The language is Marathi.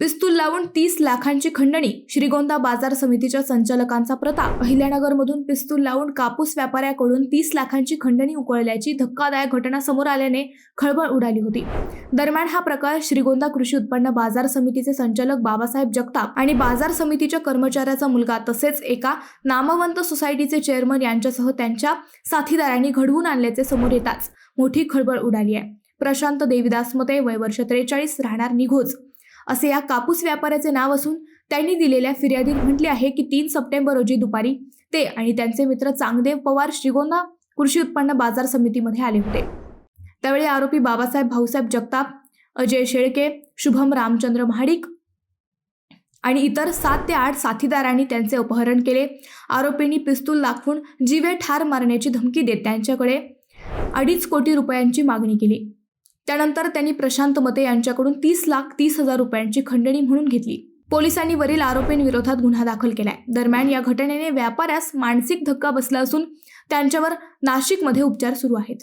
पिस्तूल लावून तीस लाखांची खंडणी श्रीगोंदा बाजार समितीच्या संचालकांचा प्रताप. अहिल्यानगरमधून पिस्तूल लावून कापूस व्यापाऱ्याकडून तीस लाखांची खंडणी उकळल्याची धक्कादायक घटना समोर आल्याने खळबळ उडाली होती. दरम्यान हा प्रकार श्रीगोंदा कृषी उत्पन्न बाजार समितीचे संचालक बाबासाहेब जगताप आणि बाजार समितीच्या कर्मचाऱ्याचा मुलगा तसेच एका नामवंत सोसायटीचे चेअरमन यांच्यासह त्यांच्या साथीदारांनी घडवून आणल्याचे समोर येताच मोठी खळबळ उडाली आहे. प्रशांत देविदास मते वय वर्ष त्रेचाळीस राहणार निघोज. असे या कापूस व्यापाऱ्याचे नाव असून त्यांनी दिलेल्या फिर्यादीत म्हटले आहे की तीन सप्टेंबर रोजी दुपारी ते आणि त्यांचे मित्र चांगदेव पवार श्रीगोंदा कृषी उत्पन्न बाजार समितीमध्ये आले होते. त्यावेळी आरोपी बाबासाहेब भाऊसाहेब जगताप अजय शेळके शुभम रामचंद्र महाडिक आणि इतर सात ते आठ साथीदारांनी त्यांचे अपहरण केले. आरोपींनी पिस्तूल दाखवून जीवे ठार मारण्याची धमकी देत त्यांच्याकडे अडीच कोटी रुपयांची मागणी केली. त्यानंतर त्यांनी प्रशांत मते यांच्याकडून तीस लाख तीस हजार रुपयांची खंडणी म्हणून घेतली. पोलिसांनी वरील आरोपींविरोधात गुन्हा दाखल केलाय. दरम्यान या घटनेने व्यापाऱ्यास मानसिक धक्का बसला असून त्यांच्यावर नाशिकमध्ये उपचार सुरू आहेत.